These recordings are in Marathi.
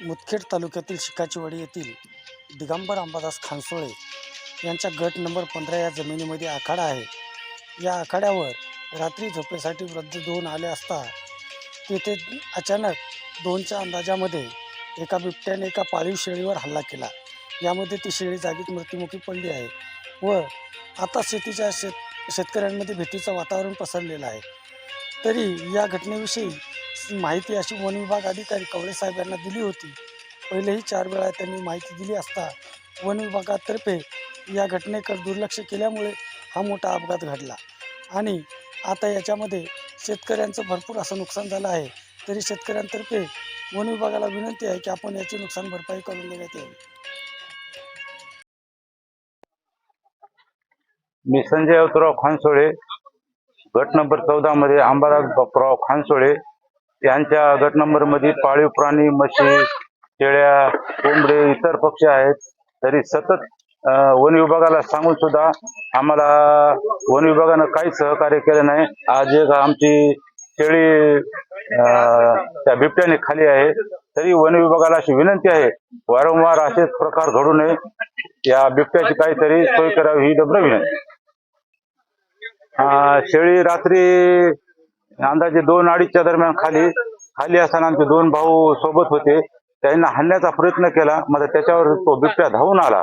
मुदखेड तालुक्यातील शिकाचीवाडी येथील दिगंबर अंबादास खानसोळे यांच्या गट नंबर पंधरा या जमिनीमध्ये आखाडा आहे. या आखाड्यावर रात्री झोपेसाठी वृद्ध दोन आले असता तेथे अचानक दोनच्या अंदाजामध्ये एका बिबट्याने एका पाळीव शेळीवर हल्ला केला. यामध्ये ती शेळी जागीच मृत्युमुखी पडली आहे व आता शेतीच्या शेत शेतकऱ्यांमध्ये भीतीचं वातावरण पसरलेलं आहे. तरी या घटनेविषयी माहिती अशी वन विभाग अधिकारी कवळे साहेब यांना दिली होती. पहिलेही चार वेळा त्यांनी माहिती दिली असता वन विभागातर्फे या घटनेकडे दुर्लक्ष केल्यामुळे हा मोठा अपघात घडला. आणि आता याच्यामध्ये शेतकऱ्यांचं भरपूर असं नुकसान झालं आहे. तरी शेतकऱ्यांतर्फे वन विभागाला विनंती आहे की आपण याची नुकसान भरपाई करून देण्यात यावी. मी संजय अवतराव खानसोळे गट नंबर चौदामध्ये अंबादास बापराव खानसोळे यांच्या गट नंबरमध्ये पाळीव प्राणी म्हशी शेळ्या कोंबडे इतर पक्षी आहेत. तरी सतत वन विभागाला सांगून सुद्धा आम्हाला वन विभागानं काहीच सहकार्य केलं नाही. आज एक आमची शेळी त्या बिबट्याने खाली आहे. तरी वन विभागाला अशी विनंती आहे वारंवार असेच प्रकार घडू नये. या बिबट्याची काहीतरी सोय करावी ही डब्र विनंती. शेळी रात्री अंदाजे दोन अडीचच्या दरम्यान खाली खाली असताना आमचे दोन भाऊ सोबत होते. त्यांना हाणण्याचा प्रयत्न केला मग त्याच्यावर तो बिबट्या धावून आला.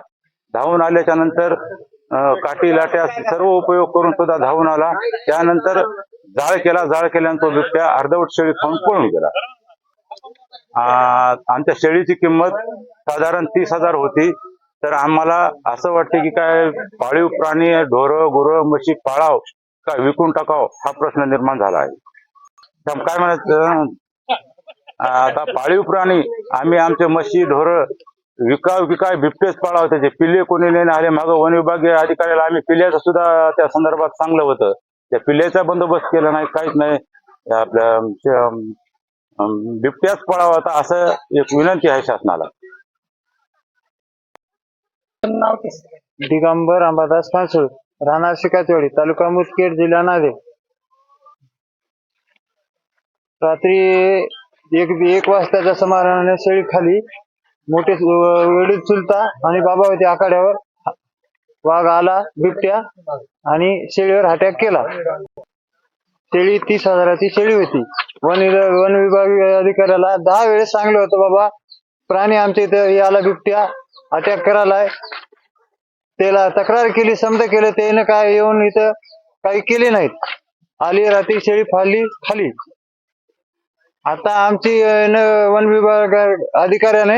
धावून आल्याच्यानंतर काठी लाट्या सर्व उपयोग करून सुद्धा धावून आला. त्यानंतर जाळ केला जाळ केल्यानंतर तो बिबट्या अर्धवट शेळी खाऊन पळून गेला. आमच्या शेळीची किंमत साधारण तीस हजार होती. तर आम्हाला असं वाटते की काय पाळीव प्राणी ढोरं गुरं म्हशी पाळाव का विकून टाकाव? हा प्रश्न निर्माण झाला आहे. काय म्हणायचं? आता पाळीव प्राणी आम्ही आमचे म्हशी ढोर विकाव विकाय बिबटेच पाळाव त्याचे. पिल्ले कोणी नाही आले? मागं वन विभागीय अधिकाऱ्याला आम्ही पिल्ल्याचं सुद्धा त्या संदर्भात चांगलं होतं. त्या पिल्ल्याचा बंदोबस्त केला नाही काहीच नाही. आपल्या बिबट्याच पळावा होता असं एक विनंती आहे शासनाला. दिगंबर अंबादास पानसुळ. राहणार शिकाचवाडी तालुका मुदखेड जिल्हा नांदेड. रात्री एक एक वाजताच्या समारंभाने शेळी खाली मोठे वेळी चुलता आणि बाबा होते आखाड्यावर. वाघ आला बिबट्या आणि शेळीवर अटॅक केला. शेळी तीस हजाराची शेळी होती. वन विभाग वन विभाग अधिकाऱ्याला दहा वेळेस सांगलं होतं बाबा प्राणी आमच्या इथं याला बिबट्या अटॅक करायलाय. त्याला तक्रार केली समजा केलं त्यानं काय येऊन इथं काही केले नाहीत. आली रात्री शेळी फाडली खाली. आता आमची वन विभाग अधिकाऱ्याने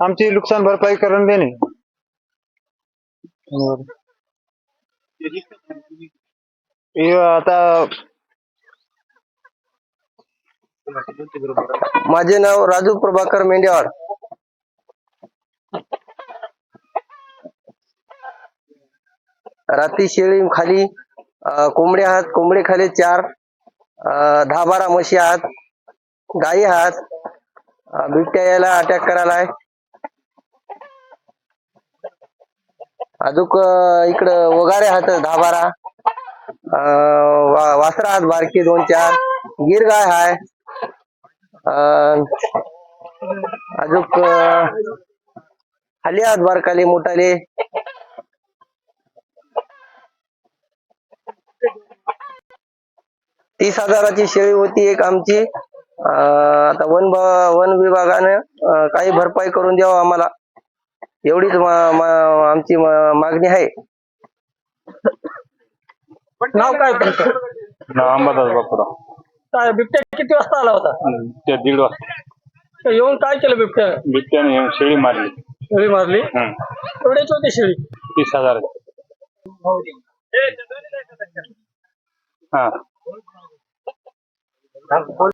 आमची नुकसान भरपाई करून देणे. आता माझे नाव राजू प्रभाकर मेंढेवाड. रात्री शेळी खाली कोंबडे आहात कोंबडे खाली चार दहा बारा म्हशी आहात गायी आहात बिबट्या यायला अटॅक करायला आहे अजूक इकडं वगारे आहात दहा बारा वासरा आहात बारकी दोन चार गिर गाय हाय अजूक खाली आहात बारकाले मोठाले. तीस हजाराची शेळी होती एक आमची. आता वन वन विभागाने काही भरपाई करून द्यावं आम्हाला. एवढीच मा- मा- आमची मागणी आहे. नाव काय तुमचं? नाव अंबादास बापराव. काय बिबट्या किती वाजता आला होता? त्या दीड वाजता. तर येऊन काय केलं बिबट्या बिबट्याने येऊन शेळी मारली. शेळी मारली? हं. एवढ्याची होती शेळी? तीस हजार. हा. 然后